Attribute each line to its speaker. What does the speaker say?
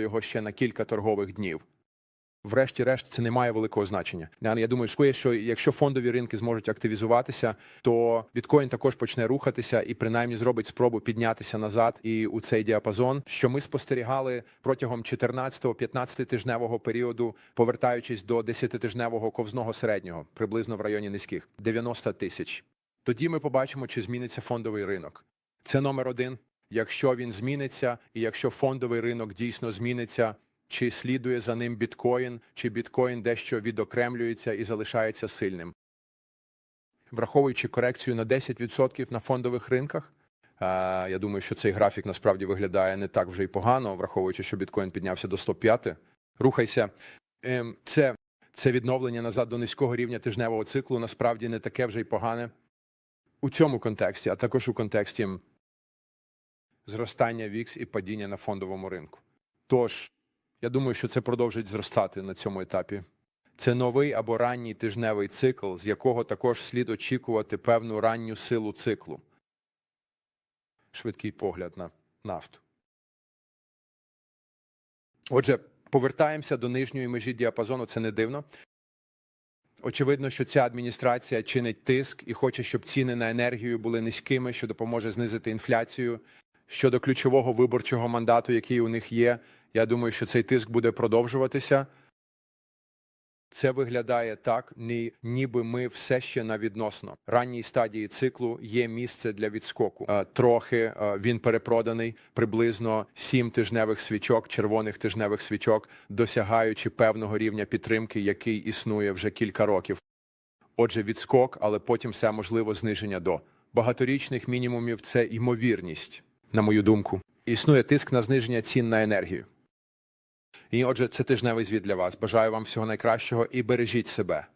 Speaker 1: його ще на кілька торгових днів. Врешті-решт, це не має великого значення. Я думаю, що якщо фондові ринки зможуть активізуватися, то біткоін також почне рухатися і принаймні зробить спробу піднятися назад і у цей діапазон, що ми спостерігали протягом 14-15 тижневого періоду, повертаючись до 10-тижневого ковзного середнього, приблизно в районі низьких 90 тисяч. Тоді ми побачимо, чи зміниться фондовий ринок. Це номер один. Якщо він зміниться, і якщо фондовий ринок дійсно зміниться, чи слідує за ним біткоін, чи біткоін дещо відокремлюється і залишається сильним. Враховуючи корекцію на 10% на фондових ринках, я думаю, що цей графік насправді виглядає не так вже й погано, враховуючи, що біткоін піднявся до 105. Рухайся. Ем, Це, це відновлення назад до низького рівня тижневого циклу насправді не таке вже й погане у цьому контексті, а також у контексті зростання VIX і падіння на фондовому ринку. Тож, я думаю, що це продовжить зростати на цьому етапі. Це новий або ранній тижневий цикл, з якого також слід очікувати певну ранню силу циклу. Швидкий погляд на нафту. Отже, повертаємося до нижньої межі діапазону. Це не дивно. Очевидно, що ця адміністрація чинить тиск і хоче, щоб ціни на енергію були низькими, що допоможе знизити інфляцію. Щодо ключового виборчого мандату, який у них є, я думаю, що цей тиск буде продовжуватися. Це виглядає так, ні, ніби ми все ще на відносно ранній стадії циклу є місце для відскоку. Е, трохи е, він перепроданий приблизно сім тижневих свічок, червоних тижневих свічок, досягаючи певного рівня підтримки, який існує вже кілька років. Отже, відскок, але потім все можливо зниження до багаторічних мінімумів. Це ймовірність, на мою думку. Існує тиск на зниження цін на енергію. І отже, це тижневий звіт для вас. Бажаю вам всього найкращого і бережіть себе.